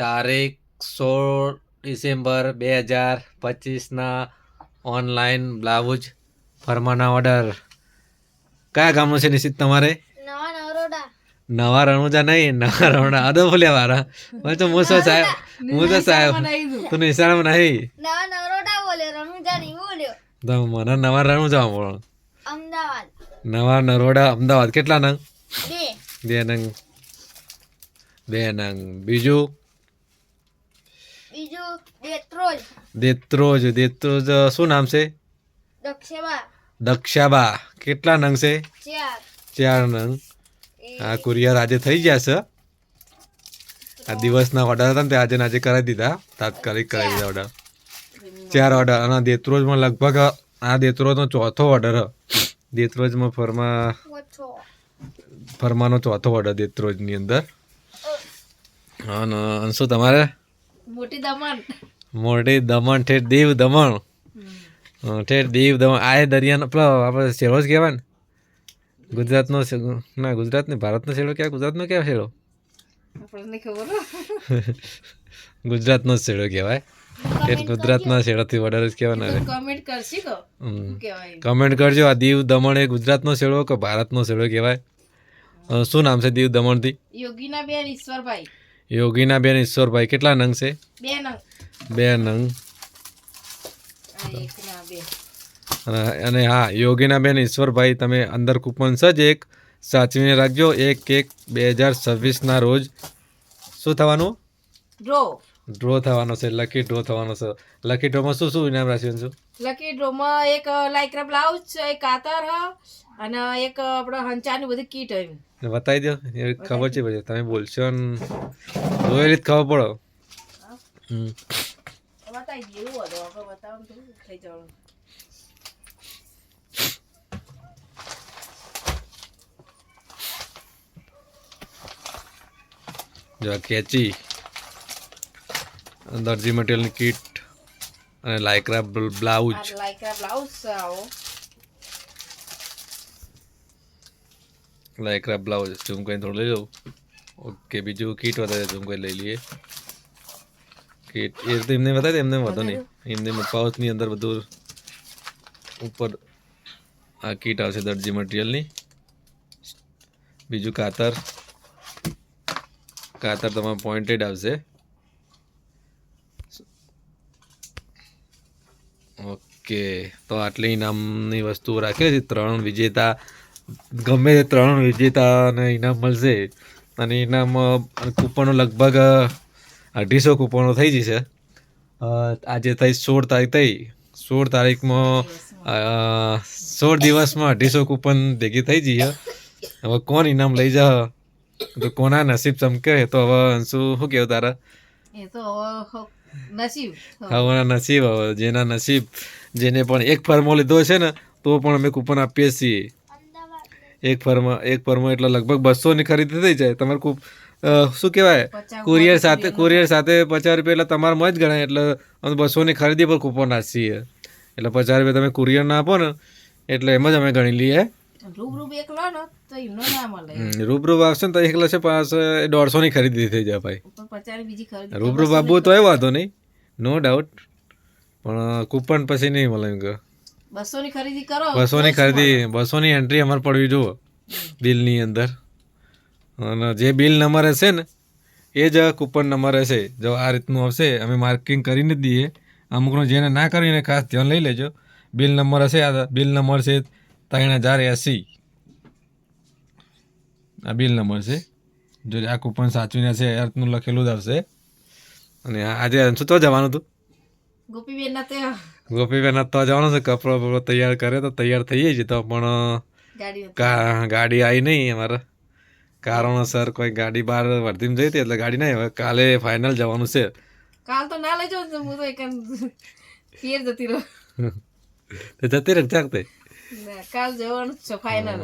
તારીખ સોળ ડિસેમ્બર બે હજાર પચીસના ઓનલાઈન બ્લાઉઝ ફરમાના ઓર્ડર. કયા ગામનું છે નિશ્ચિત તમારે? નવા રણુજા નહીં નવા રણુજા અદો બોલ્યા વારા. મેં તો મૂસો સાહેબ હું તો સાહેબ તું નિશાળમાં નહીં. નવા નવરોડા બોલ્યો રણુજા નહીં બોલ્યો. તો મને નવા રણુજા બોલો. અમદાવાદ. નવા નરોડા અમદાવાદ કેટલા નંગ? બે. બે નંગ. બે નંગ. બીજું? દેત્રોજ. દેત્રોજ શું નામ છે? દક્ષેબા. દક્ષાબા. કેટલા નંગ છે? ચાર. ચાર નંગ. આ કુરિયર આજે થઈ ગયા છે. આ દિવસના ઓર્ડર હતા ને તે આજે ને આજે કરાવી દીધા. તાત્કાલિક કરાવી દીધા ઓર્ડર ચાર ઓર્ડર અને દેત્રોજમાં લગભગ આ દેત્રોજનો ચોથો ઓર્ડર દેત્રોજમાં ફરમા ફરમાનો ચોથો ઓર્ડર દેત્રોજની અંદર. અને શું તમારે? મોટી દમણ. મોટી દમણ ઠેઠ દીવ દમણ. ઠેઠ દીવ દમણ. આ દરિયાનો પેલો આપણે શેરો જ કહેવાય ને. ગુજરાતનો ના ગુજરાતની ભારતનો શેરો કહેવાય ગુજરાતનો કહેવાય શેરો ગુજરાતનો જ શેરો કહેવાય. ઠેઠ ગુજરાતના શેરોથી ઓર્ડર જ કહેવાય કમેન્ટ કરશી કો કરજો આ દીવ દમણ એ ગુજરાતનો શેરો કે ભારતનો શેરો કહેવાય? શું નામ છે દીવ દમણથી? યોગીના બેન ઈશ્વરભાઈ. યોગીનાબેન ઈશ્વરભાઈ કેટલા નંગ છે? બે નંગ. બે નંગ. અને હા યોગીના બેન ઈશ્વરભાઈ તમે અંદર કૂપન સજ એક સાચવીને રાખજો. એક એક બે હજાર છવ્વીસના રોજ. શું થવાનું? ડ્રો. ડ્રો થવાનો છે લકી ડ્રો થવાનો છે. લકી ડ્રોમાં શું શું ઇનામ રાખ્યું છે? લકી ડ્રોમાં એક લાઇક્રા બ્લાઉઝ એક કાતર અને એક આપણે હંચાની બધી કીટ આવી. બતાવી દો. એ ખબર છે પછી તમે બોલશો ને. જોયેલી જ ખબર પડો. હમ. જો કેચી દરજી મટીરિયલની કીટ અને લાયક્રા બ્લાઉઝ આ બ્લાઉઝ આવો. લાયક્રા બ્લાઉઝ ઝૂમ કરીને થોડું લઈ લઉં ઓકે બીજું કીટ વધારે ઝૂમ કરી લઈ લઈએ. કીટ એ તો એમને વધારે એમને વાંધો નહીં. એમને પાઉચની અંદર બધું ઉપર આ કીટ આવશે દરજી મટીરિયલની બીજું કાતર. કાતર તમારે પોઈન્ટેડ આવશે. ઓકે તો આટલી ઇનામની વસ્તુઓ રાખી છે ત્રણ વિજેતા ગમે તે ત્રણ વિજેતાને ઇનામ મળશે અને ઇનામ કૂપનો લગભગ અઢીસો કૂપનો થઈ જશે. આજે થઈ સોળ તારીખ થઈ. સોળ તારીખમાં સોળ દિવસમાં અઢીસો કૂપન ભેગી થઈ જઈએ. હવે કોણ ઇનામ લઈ જા? તો કોના નસીબ ચમકે? તો હવે શું શું કહેવું તારા? નસીબ હવે નસીબ. હવે જેના નસીબ જેને પણ એક ફર્મો લીધો છે ને તો પણ અમે કૂપન આપીએ છીએ. એક ફર્મ એક ફર્મ એટલે લગભગ બસોની ખરીદી થઈ જાય. તમારે ખૂબ શું કહેવાય? કુરિયર સાથે કુરિયર સાથે પચાસ રૂપિયા એટલે તમારે મજ ગણાય. એટલે અમે બસોની ખરીદી પર કૂપન આપીએ. એટલે પચાસ રૂપિયા તમે કુરિયર ના આપો ને એટલે એમ જ અમે ગણી લઈએ. રૂબરૂ ને ના આવશે ને તો એકલા છે પાસ દોઢસોની ખરીદી થઈ જાય ભાઈ. રૂબરૂ બાબુ તો એ વાંધો નહીં. નો ડાઉટ પણ કૂપન પછી નહીં મળે એમ કે. બસો ની ખરીદી કરો. બસોની ખરીદી બસોની એન્ટ્રી અમારે પડવી જુઓ. બિલની અંદર. અને જે બિલ નંબર હશે ને એ જ કૂપન નંબર હશે. જો આ રીતનું આવશે અમે માર્કિંગ કરીને દઈએ. અમુકનું જેને ના કરીને ખાસ ધ્યાન લઈ લેજો. બિલ નંબર હશે આ બિલ નંબર છે ત્રણ હજાર એંસી. આ બિલ નંબર છે. જો આ કૂપન સાચવીને છે એ રીતનું લખેલું જ આવશે. અને આ- આજે અંશુ તો જવાનું હતું. ગોપીબેન ના ત્યાં ગોપીબેન તો જવાનું છે કપડો બપડો તૈયાર કરે તો તૈયાર થઈએ છીએ તો પણ ગાડી કા ગાડી આવી નહીં અમારે. કારણોસર કોઈ ગાડી બહાર વર્ધીમ જઈ હતી એટલે ગાડી નહીં હવે કાલે ફાઇનલ જવાનું છે. કાલ તો ના લઈ જાઉં હું તો એક ફેર જતી રહું. તો જતી રહે જાગતે કાલ જવાનું છે ફાઇનલ